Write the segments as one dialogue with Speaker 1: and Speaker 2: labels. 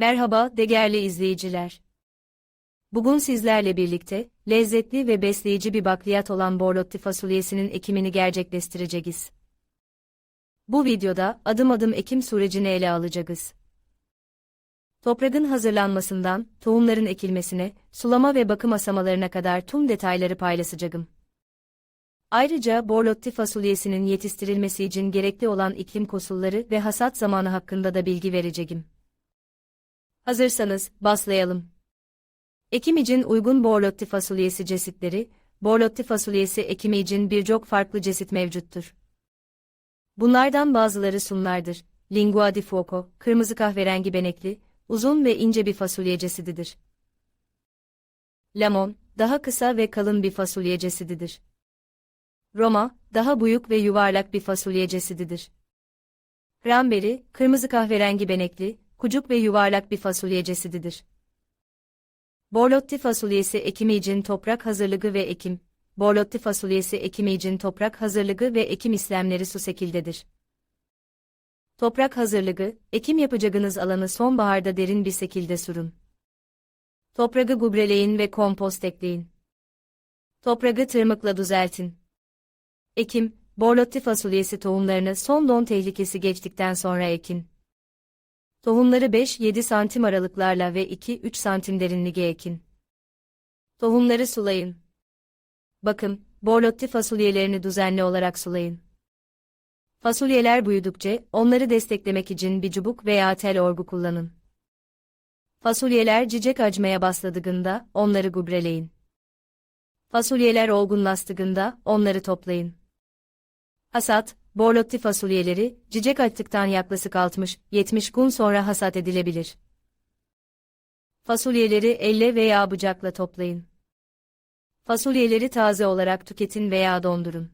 Speaker 1: Merhaba değerli izleyiciler. Bugün sizlerle birlikte lezzetli ve besleyici bir bakliyat olan borlotti fasulyesinin ekimini gerçekleştireceğiz. Bu videoda adım adım ekim sürecini ele alacağız. Toprağın hazırlanmasından tohumların ekilmesine, sulama ve bakım aşamalarına kadar tüm detayları paylaşacağım. Ayrıca borlotti fasulyesinin yetiştirilmesi için gerekli olan iklim koşulları ve hasat zamanı hakkında da bilgi vereceğim. Hazırsanız, başlayalım. Ekim için uygun borlotti fasulyesi cesitleri, borlotti fasulyesi ekimi için birçok farklı cesit mevcuttur. Bunlardan bazıları sunlardır. Lingua di fuoco, kırmızı kahverengi benekli, uzun ve ince bir fasulye cesididir. Lemon, daha kısa ve kalın bir fasulye cesididir. Roma, daha büyük ve yuvarlak bir fasulye cesididir. Cranberry, kırmızı kahverengi benekli, kucuk ve yuvarlak bir fasulye cesididir. Borlotti fasulyesi ekimi için toprak hazırlığı ve ekim. Borlotti fasulyesi ekimi için toprak hazırlığı ve ekim işlemleri su şekildedir. Toprak hazırlığı, ekim yapacağınız alanı sonbaharda derin bir şekilde sürün. Toprağı gübreleyin ve kompost ekleyin. Toprağı tırmıkla düzeltin. Ekim, borlotti fasulyesi tohumlarını son don tehlikesi geçtikten sonra ekin. Tohumları 5-7 santim aralıklarla ve 2-3 santim derinliğe ekin. Tohumları sulayın. Bakın, borlotti fasulyelerini düzenli olarak sulayın. Fasulyeler büyüdükçe, onları desteklemek için bir çubuk veya tel orgu kullanın. Fasulyeler cicek acmaya başladığında, onları gübreleyin. Fasulyeler olgunlaştığında, onları toplayın. Hasat, borlotti fasulyeleri, cicek attıktan yaklaşık 60-70 gün sonra hasat edilebilir. Fasulyeleri elle veya bıçakla toplayın. Fasulyeleri taze olarak tüketin veya dondurun.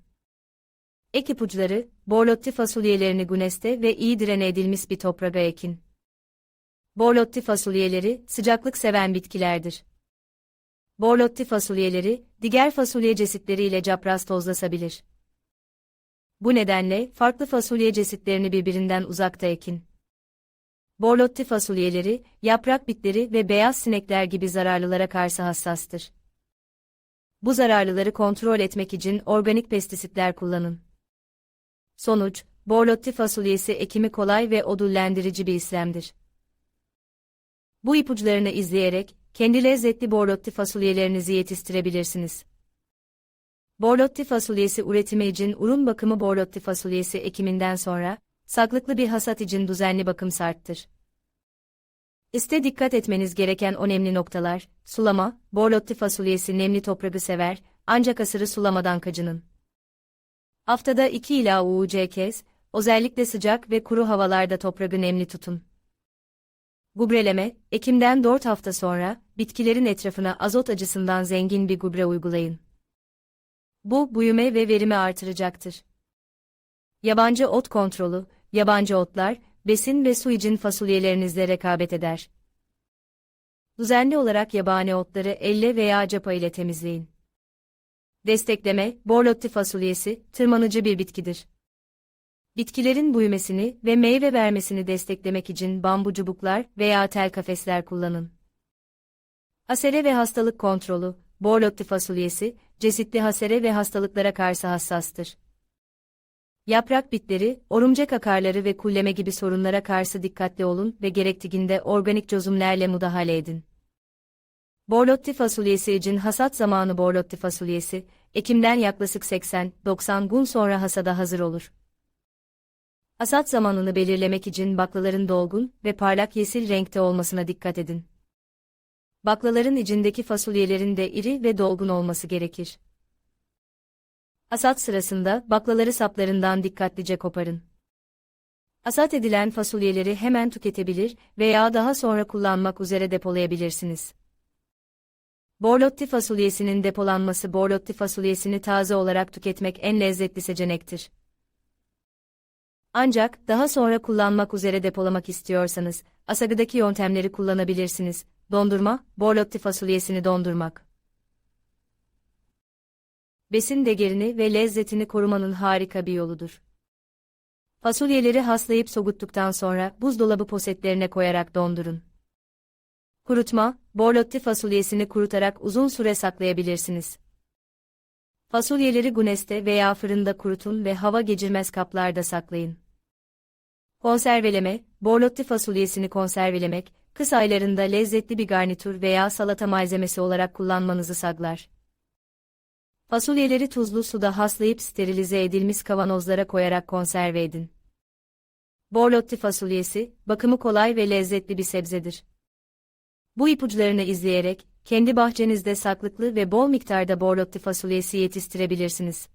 Speaker 1: Ek ipuçları, borlotti fasulyelerini güneşte ve iyi direne edilmiş bir toprağa ekin. Borlotti fasulyeleri, sıcaklık seven bitkilerdir. Borlotti fasulyeleri, diğer fasulye cesitleriyle çapraz tozlasabilir. Bu nedenle farklı fasulye cesitlerini birbirinden uzakta ekin. Borlotti fasulyeleri, yaprak bitleri ve beyaz sinekler gibi zararlılara karşı hassastır. Bu zararlıları kontrol etmek için organik pestisitler kullanın. Sonuç, borlotti fasulyesi ekimi kolay ve ödüllendirici bir işlemdir. Bu ipuçlarını izleyerek, kendi lezzetli borlotti fasulyelerinizi yetiştirebilirsiniz. Borlotti fasulyesi üretimi için ürün bakımı borlotti fasulyesi ekiminden sonra, saklıklı bir hasat için düzenli bakım şarttır. İste dikkat etmeniz gereken önemli noktalar, sulama, borlotti fasulyesi nemli toprağı sever, ancak asırı sulamadan kaçının. Haftada 2 ila 3 kez, özellikle sıcak ve kuru havalarda toprağı nemli tutun. Gübreleme, ekimden 4 hafta sonra, bitkilerin etrafına azot acısından zengin bir gübre uygulayın. Bu, büyüme ve verimi artıracaktır. Yabancı ot kontrolü, yabancı otlar, besin ve su için fasulyelerinizle rekabet eder. Düzenli olarak yabani otları elle veya capa ile temizleyin. Destekleme, borlotti fasulyesi, tırmanıcı bir bitkidir. Bitkilerin büyümesini ve meyve vermesini desteklemek için bambu çubuklar veya tel kafesler kullanın. Hasere ve hastalık kontrolü, borlotti fasulyesi, cesitli hasere ve hastalıklara karşı hassastır. Yaprak bitleri, orumcak akarları ve kulleme gibi sorunlara karşı dikkatli olun ve gerektiğinde organik çözümlerle müdahale edin. Borlotti fasulyesi için hasat zamanı borlotti fasulyesi, Ekim'den yaklaşık 80-90 gün sonra hasada hazır olur. Hasat zamanını belirlemek için baklaların dolgun ve parlak yeşil renkte olmasına dikkat edin. Baklaların içindeki fasulyelerin de iri ve dolgun olması gerekir. Hasat sırasında baklaları saplarından dikkatlice koparın. Hasat edilen fasulyeleri hemen tüketebilir veya daha sonra kullanmak üzere depolayabilirsiniz. Borlotti fasulyesinin depolanması borlotti fasulyesini taze olarak tüketmek en lezzetli seçenektir. Ancak daha sonra kullanmak üzere depolamak istiyorsanız, asagıdaki yöntemleri kullanabilirsiniz. Dondurma, borlotti fasulyesini dondurmak. Besin değerini ve lezzetini korumanın harika bir yoludur. Fasulyeleri haslayıp soğuttuktan sonra buzdolabı posetlerine koyarak dondurun. Kurutma, borlotti fasulyesini kurutarak uzun süre saklayabilirsiniz. Fasulyeleri güneste veya fırında kurutun ve hava geçirmez kaplarda saklayın. Konserveleme, borlotti fasulyesini konservelemek, kış aylarında lezzetli bir garnitür veya salata malzemesi olarak kullanmanızı sağlar. Fasulyeleri tuzlu suda haslayıp sterilize edilmiş kavanozlara koyarak konserve edin. Borlotti fasulyesi, bakımı kolay ve lezzetli bir sebzedir. Bu ipuçlarını izleyerek, kendi bahçenizde saklıklı ve bol miktarda borlotti fasulyesi yetiştirebilirsiniz.